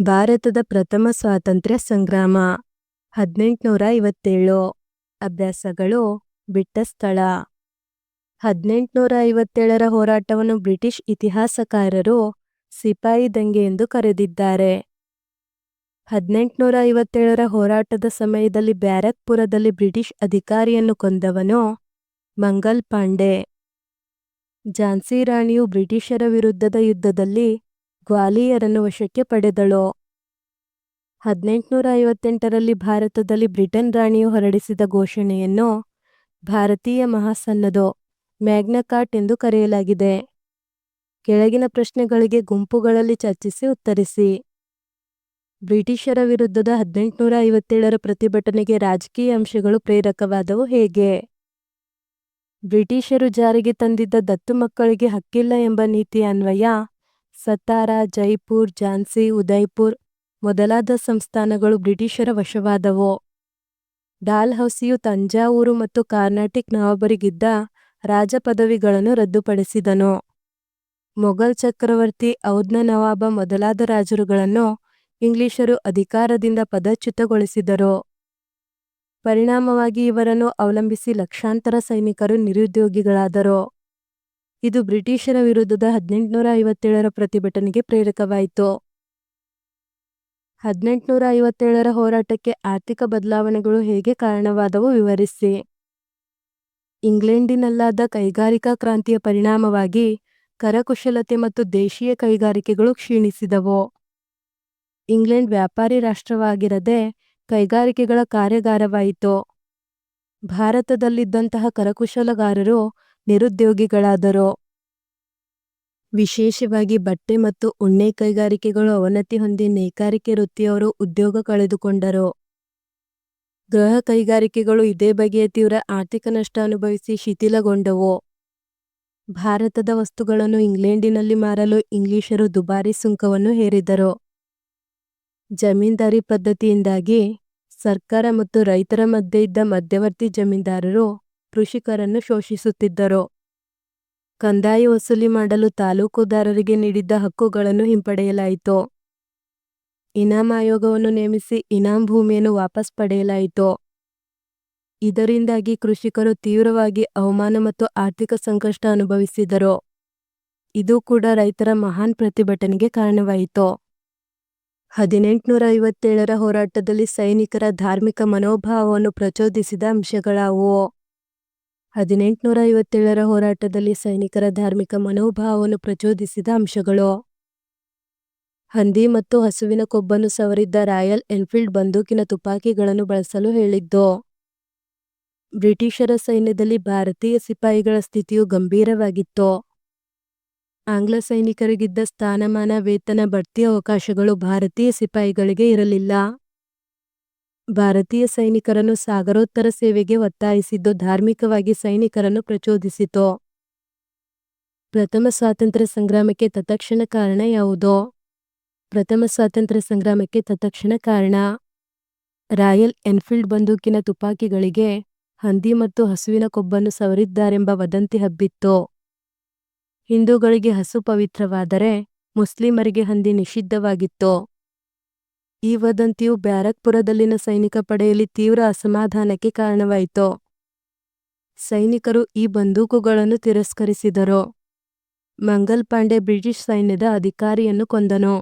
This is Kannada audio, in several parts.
ಭಾರತದ ಪ್ರಥಮ ಸ್ವಾತಂತ್ರ್ಯ ಸಂಗ್ರಾಮ. ಹದಿನೆಂಟುನೂರ ಐವತ್ತೇಳು ಅಭ್ಯಾಸಗಳು ಬಿಟ್ಟ ಸ್ಥಳ. ಹದಿನೆಂಟುನೂರ ಐವತ್ತೇಳರ ಹೋರಾಟವನ್ನು ಬ್ರಿಟಿಷ್ ಇತಿಹಾಸಕಾರರು ಸಿಪಾಯಿ ದಂಗೆ ಎಂದು ಕರೆದಿದ್ದಾರೆ. ಹದಿನೆಂಟುನೂರ ಐವತ್ತೇಳರ ಹೋರಾಟದ ಸಮಯದಲ್ಲಿ ಬ್ಯಾರಕ್ಪುರದಲ್ಲಿ ಬ್ರಿಟಿಷ್ ಅಧಿಕಾರಿಯನ್ನು ಕೊಂದವನು ಮಂಗಲ್ ಪಾಂಡೆ. ಝಾನ್ಸಿ ರಾಣಿಯು ಬ್ರಿಟಿಷರ ವಿರುದ್ಧದ ಯುದ್ಧದಲ್ಲಿ ಗ್ವಾಲಿಯರನ್ನು ವಶಕ್ಕೆ ಪಡೆದಳು. ಹದಿನೆಂಟುನೂರ ಐವತ್ತೆಂಟರಲ್ಲಿ ಭಾರತದಲ್ಲಿ ಬ್ರಿಟನ್ ರಾಣಿಯು ಹೊರಡಿಸಿದ ಘೋಷಣೆಯನ್ನು ಭಾರತೀಯ ಮಹಾಸನ್ನದು ಮ್ಯಾಗ್ನಕಾಟ್ ಎಂದು ಕರೆಯಲಾಗಿದೆ. ಕೆಳಗಿನ ಪ್ರಶ್ನೆಗಳಿಗೆ ಗುಂಪುಗಳಲ್ಲಿ ಚರ್ಚಿಸಿ ಉತ್ತರಿಸಿ. ಬ್ರಿಟಿಷರ ವಿರುದ್ಧದ ಹದಿನೆಂಟುನೂರ ಐವತ್ತೇಳರ ಪ್ರತಿಭಟನೆಗೆ ರಾಜಕೀಯ ಅಂಶಗಳು ಪ್ರೇರಕವಾದವು ಹೇಗೆ? ಬ್ರಿಟಿಷರು ಜಾರಿಗೆ ತಂದಿದ್ದ ದತ್ತು ಮಕ್ಕಳಿಗೆ ಹಕ್ಕಿಲ್ಲ ಎಂಬ ನೀತಿ ಅನ್ವಯ ಸತಾರಾ ಜೈಪುರ್, ಝಾನ್ಸಿ ಉದಯ್ಪುರ್ ಮೊದಲಾದ ಸಂಸ್ಥಾನಗಳು ಬ್ರಿಟಿಷರ ವಶವಾದವು. ಡಾಲ್ಹೌಸಿಯು ತಂಜಾವೂರು ಮತ್ತು ಕಾರ್ನಾಟಿಕ್ ನವಾಬರಿಗಿದ್ದ ರಾಜ ಪದವಿಗಳನ್ನು ರದ್ದುಪಡಿಸಿದನು. ಮೊಘಲ್ ಚಕ್ರವರ್ತಿ ಔದ್ನ ನವಾಬ ಮೊದಲಾದ ರಾಜರುಗಳನ್ನು ಇಂಗ್ಲಿಷರು ಅಧಿಕಾರದಿಂದ ಪದಚ್ಯುತಗೊಳಿಸಿದರು. ಪರಿಣಾಮವಾಗಿ ಇವರನ್ನು ಅವಲಂಬಿಸಿ ಲಕ್ಷಾಂತರ ಸೈನಿಕರು ನಿರುದ್ಯೋಗಿಗಳಾದರು. ಇದು ಬ್ರಿಟಿಷರ ವಿರುದ್ಧದ ಹದಿನೆಂಟುನೂರ ಐವತ್ತೇಳರ ಪ್ರತಿಭಟನೆಗೆ ಪ್ರೇರಕವಾಯಿತು. ಹದಿನೆಂಟುನೂರ ಐವತ್ತೇಳರ ಹೋರಾಟಕ್ಕೆ ಆರ್ಥಿಕ ಬದಲಾವಣೆಗಳು ಹೇಗೆ ಕಾರಣವಾದವು ವಿವರಿಸಿ. ಇಂಗ್ಲೆಂಡಿನಲ್ಲಾದ ಕೈಗಾರಿಕಾ ಕ್ರಾಂತಿಯ ಪರಿಣಾಮವಾಗಿ ಕರಕುಶಲತೆ ಮತ್ತು ದೇಶೀಯ ಕೈಗಾರಿಕೆಗಳು ಕ್ಷೀಣಿಸಿದವು. ಇಂಗ್ಲೆಂಡ್ ವ್ಯಾಪಾರಿ ರಾಷ್ಟ್ರವಾಗಿರದೆ ಕೈಗಾರಿಕೆಗಳ ಕಾರ್ಯಾಗಾರವಾಯಿತು. ಭಾರತದಲ್ಲಿದ್ದಂತಹ ಕರಕುಶಲಗಾರರು ನಿರುದ್ಯೋಗಿಗಳಾದರು? ವಿಶೇಷವಾಗಿ ಬಟ್ಟೆ ಮತ್ತು ಉಣ್ಣೆ ಕೈಗಾರಿಕೆಗಳು ಅವನತಿ ಹೊಂದಿ ನೇಕಾರಿಕೆ ವೃತ್ತಿಯವರು ಉದ್ಯೋಗ ಕಳೆದುಕೊಂಡರು? ಗೃಹ ಕೈಗಾರಿಕೆಗಳು ಇದೇ ಬಗೆಯ ತೀವ್ರ ಆರ್ಥಿಕ ನಷ್ಟ ಅನುಭವಿಸಿ ಶಿಥಿಲಗೊಂಡವು? ಭಾರತದ ವಸ್ತುಗಳನ್ನು ಇಂಗ್ಲೆಂಡಿನಲ್ಲಿ ಮಾರಲು ಇಂಗ್ಲಿಷರು ದುಬಾರಿ ಸುಂಕವನ್ನು ಹೇರಿದರು. ಜಮೀನ್ದಾರಿ ಪದ್ಧತಿಯಿಂದಾಗಿ ಸರ್ಕಾರ ಮತ್ತು ರೈತರ ಮಧ್ಯೆ ಇದ್ದ ಮಧ್ಯವರ್ತಿ ಜಮೀನ್ದಾರರು ಕೃಷಿಕರನ್ನು ಶೋಷಿಸುತ್ತಿದ್ದರು. ಕಂದಾಯ ವಸೂಲಿ ಮಾಡಲು ತಾಲೂಕುದಾರರಿಗೆ ನೀಡಿದ್ದ ಹಕ್ಕುಗಳನ್ನು ಹಿಂಪಡೆಯಲಾಯಿತು. ಇನಾಮ್ ಆಯೋಗವನ್ನು ನೇಮಿಸಿ ಇನಾಂ ಭೂಮಿಯನ್ನು ವಾಪಸ್ ಪಡೆಯಲಾಯಿತು. ಇದರಿಂದಾಗಿ ಕೃಷಿಕರು ತೀವ್ರವಾಗಿ ಅವಮಾನ ಮತ್ತು ಆರ್ಥಿಕ ಸಂಕಷ್ಟ ಅನುಭವಿಸಿದರು. ಇದು ಕೂಡ ರೈತರ ಮಹಾನ್ ಪ್ರತಿಭಟನೆಗೆ ಕಾರಣವಾಯಿತು. ಹದಿನೆಂಟುನೂರ ಐವತ್ತೇಳರ ಹೋರಾಟದಲ್ಲಿ ಸೈನಿಕರ ಧಾರ್ಮಿಕ ಮನೋಭಾವವನ್ನು ಪ್ರಚೋದಿಸಿದ ಅಂಶಗಳಾವುವು ಹದಿನೆಂಟುನೂರ ಐವತ್ತೇಳರ ಹೋರಾಟದಲ್ಲಿ ಸೈನಿಕರ ಧಾರ್ಮಿಕ ಮನೋಭಾವವನ್ನು ಪ್ರಚೋದಿಸಿದ ಅಂಶಗಳು. ಹಂದಿ ಮತ್ತು ಹಸುವಿನ ಕೊಬ್ಬನ್ನು ಸವರಿದ್ದ ರಾಯಲ್ ಎನ್ಫೀಲ್ಡ್ ಬಂದೂಕಿನ ತುಪಾಕಿಗಳನ್ನು ಬಳಸಲು ಹೇಳಿದ್ದು, ಬ್ರಿಟಿಷರ ಸೈನ್ಯದಲ್ಲಿ ಭಾರತೀಯ ಸಿಪಾಯಿಗಳ ಸ್ಥಿತಿಯು ಗಂಭೀರವಾಗಿತ್ತು. ಆಂಗ್ಲ ಸೈನಿಕರಿಗಿದ್ದ ಸ್ಥಾನಮಾನ, ವೇತನ, ಬಡ್ತಿ ಅವಕಾಶಗಳು ಭಾರತೀಯ ಸಿಪಾಯಿಗಳಿಗೆ ಇರಲಿಲ್ಲ. ಭಾರತೀಯ ಸೈನಿಕರನ್ನು ಸಾಗರೋತ್ತರ ಸೇವೆಗೆ ಒತ್ತಾಯಿಸಿದ್ದು ಧಾರ್ಮಿಕವಾಗಿ ಸೈನಿಕರನ್ನು ಪ್ರಚೋದಿಸಿತು. ಪ್ರಥಮ ಸ್ವಾತಂತ್ರ್ಯ ಸಂಗ್ರಾಮಕ್ಕೆ ತತ್ಕ್ಷಣ ಕಾರಣ ಯಾವುದು? ಪ್ರಥಮ ಸ್ವಾತಂತ್ರ್ಯ ಸಂಗ್ರಾಮಕ್ಕೆ ತತ್ಕ್ಷಣ ಕಾರಣ? ರಾಯಲ್ ಎನ್ಫೀಲ್ಡ್ ಬಂದೂಕಿನ ತುಪಾಕಿಗಳಿಗೆ ಹಂದಿ ಮತ್ತು ಹಸುವಿನ ಕೊಬ್ಬನ್ನು ಸವರಿದ್ದಾರೆಂಬ ವದಂತಿ ಹಬ್ಬಿತ್ತು. ಹಿಂದೂಗಳಿಗೆ ಹಸು ಪವಿತ್ರವಾದರೆ ಮುಸ್ಲಿಮರಿಗೆ ಹಂದಿ ನಿಷಿದ್ಧವಾಗಿತ್ತು. ಈ ವದಂತಿಯು ಬ್ಯಾರಕ್ಪುರದಲ್ಲಿನ ಸೈನಿಕ ಪಡೆಯಲ್ಲಿ ತೀವ್ರ ಅಸಮಾಧಾನಕ್ಕೆ ಕಾರಣವಾಯಿತು. ಸೈನಿಕರು ಈ ಬಂದೂಕುಗಳನ್ನು ತಿರಸ್ಕರಿಸಿದರು. ಮಂಗಲ್ ಪಾಂಡೆ ಬ್ರಿಟಿಷ್ ಸೈನ್ಯದ ಅಧಿಕಾರಿಯನ್ನು ಕೊಂದನು.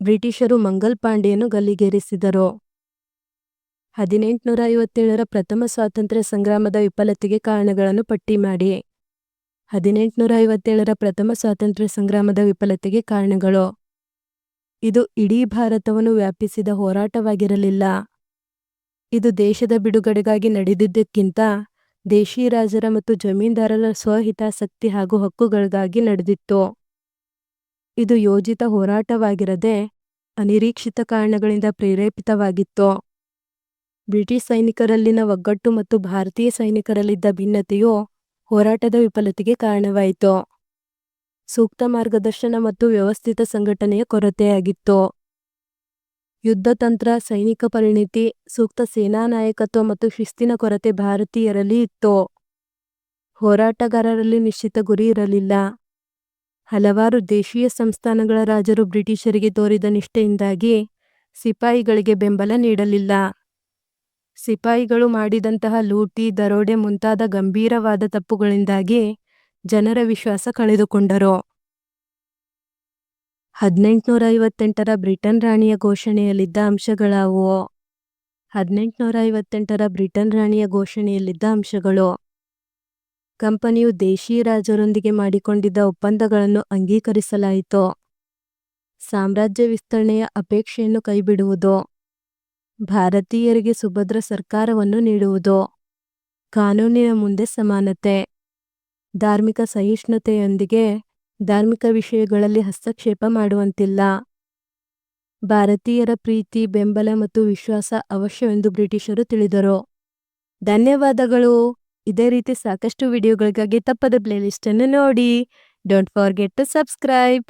ಬ್ರಿಟಿಷರು ಮಂಗಲ್ ಪಾಂಡೆಯನ್ನು ಗಲ್ಲಿಗೇರಿಸಿದರು. ಹದಿನೆಂಟುನೂರ ಐವತ್ತೇಳರ ಪ್ರಥಮ ಸ್ವಾತಂತ್ರ್ಯ ಸಂಗ್ರಾಮದ ವಿಫಲತೆಗೆ ಕಾರಣಗಳನ್ನು ಪಟ್ಟಿ ಮಾಡಿ. ಹದಿನೆಂಟುನೂರ ಐವತ್ತೇಳರ ಪ್ರಥಮ ಸ್ವಾತಂತ್ರ್ಯ ಸಂಗ್ರಾಮದ ವಿಫಲತೆಗೆ ಕಾರಣಗಳು. ಇದು ಇಡೀ ಭಾರತವನ್ನು ವ್ಯಾಪಿಸಿದ ಹೋರಾಟವಾಗಿರಲಿಲ್ಲ. ಇದು ದೇಶದ ಬಿಡುಗಡೆಗಾಗಿ ನಡೆದಿದ್ದಕ್ಕಿಂತ ದೇಶೀ ರಾಜರ ಮತ್ತು ಜಮೀನ್ದಾರರ ಸ್ವಹಿತಾಸಕ್ತಿ ಹಾಗೂ ಹಕ್ಕುಗಳಿಗಾಗಿ ನಡೆದಿತ್ತು. ಇದು ಯೋಜಿತ ಹೋರಾಟವಾಗಿರದೆ ಅನಿರೀಕ್ಷಿತ ಕಾರಣಗಳಿಂದ ಪ್ರೇರೇಪಿತವಾಗಿತ್ತು. ಬ್ರಿಟಿಷ್ ಸೈನಿಕರಲ್ಲಿನ ಒಗ್ಗಟ್ಟು ಮತ್ತು ಭಾರತೀಯ ಸೈನಿಕರಲ್ಲಿದ್ದ ಭಿನ್ನತೆಯು ಹೋರಾಟದ ವಿಫಲತೆಗೆ ಕಾರಣವಾಯಿತು. ಸೂಕ್ತ ಮಾರ್ಗದರ್ಶನ ಮತ್ತು ವ್ಯವಸ್ಥಿತ ಸಂಘಟನೆಯ ಕೊರತೆಯಾಗಿತ್ತು. ಯುದ್ಧತಂತ್ರ ಸೈನಿಕ ಪರಿಣಿತಿ, ಸೂಕ್ತ ಸೇನಾ ನಾಯಕತ್ವ ಮತ್ತು ಶಿಸ್ತಿನ ಕೊರತೆ ಭಾರತೀಯರಲ್ಲಿ ಇತ್ತು. ಹೋರಾಟಗಾರರಲ್ಲಿ ನಿಶ್ಚಿತ ಗುರಿ ಇರಲಿಲ್ಲ. ಹಲವಾರು ದೇಶೀಯ ಸಂಸ್ಥಾನಗಳ ರಾಜರು ಬ್ರಿಟಿಷರಿಗೆ ತೋರಿದ ನಿಷ್ಠೆಯಿಂದಾಗಿ ಸಿಪಾಯಿಗಳಿಗೆ ಬೆಂಬಲ ನೀಡಲಿಲ್ಲ. ಸಿಪಾಯಿಗಳು ಮಾಡಿದಂತಹ ಲೂಟಿ, ದರೋಡೆ ಮುಂತಾದ ಗಂಭೀರವಾದ ತಪ್ಪುಗಳಿಂದಾಗಿ ಜನರ ವಿಶ್ವಾಸ ಕಳೆದುಕೊಂಡರು. ಹದಿನೆಂಟುನೂರ ಐವತ್ತೆಂಟರ ಬ್ರಿಟನ್ ರಾಣಿಯ ಘೋಷಣೆಯಲ್ಲಿದ್ದ ಅಂಶಗಳಾವುವು ಹದಿನೆಂಟುನೂರ ಐವತ್ತೆಂಟರ ಬ್ರಿಟನ್ ರಾಣಿಯ ಘೋಷಣೆಯಲ್ಲಿದ್ದ ಅಂಶಗಳು. ಕಂಪನಿಯು ದೇಶೀಯ ರಾಜರೊಂದಿಗೆ ಮಾಡಿಕೊಂಡಿದ್ದ ಒಪ್ಪಂದಗಳನ್ನು ಅಂಗೀಕರಿಸಲಾಯಿತು. ಸಾಮ್ರಾಜ್ಯ ವಿಸ್ತರಣೆಯ ಅಪೇಕ್ಷೆಯನ್ನು ಕೈಬಿಡುವುದು. ಭಾರತೀಯರಿಗೆ ಸುಭದ್ರ ಸರ್ಕಾರವನ್ನು ನೀಡುವುದು. ಕಾನೂನಿನ ಮುಂದೆ ಸಮಾನತೆ. ಧಾರ್ಮಿಕ ಸಹಿಷ್ಣುತೆಯೊಂದಿಗೆ ಧಾರ್ಮಿಕ ವಿಷಯಗಳಲ್ಲಿ ಹಸ್ತಕ್ಷೇಪ ಮಾಡುವಂತಿಲ್ಲ. ಭಾರತೀಯರ ಪ್ರೀತಿ, ಬೆಂಬಲ ಮತ್ತು ವಿಶ್ವಾಸ ಅವಶ್ಯವೆಂದು ಬ್ರಿಟಿಷರು ತಿಳಿದರು. ಧನ್ಯವಾದಗಳು. ಇದೇ ರೀತಿ ಸಾಕಷ್ಟು ವಿಡಿಯೋಗಳಿಗಾಗಿ ತಪ್ಪದ ಪ್ಲೇಲಿಸ್ಟನ್ನು ನೋಡಿ. Don't forget to subscribe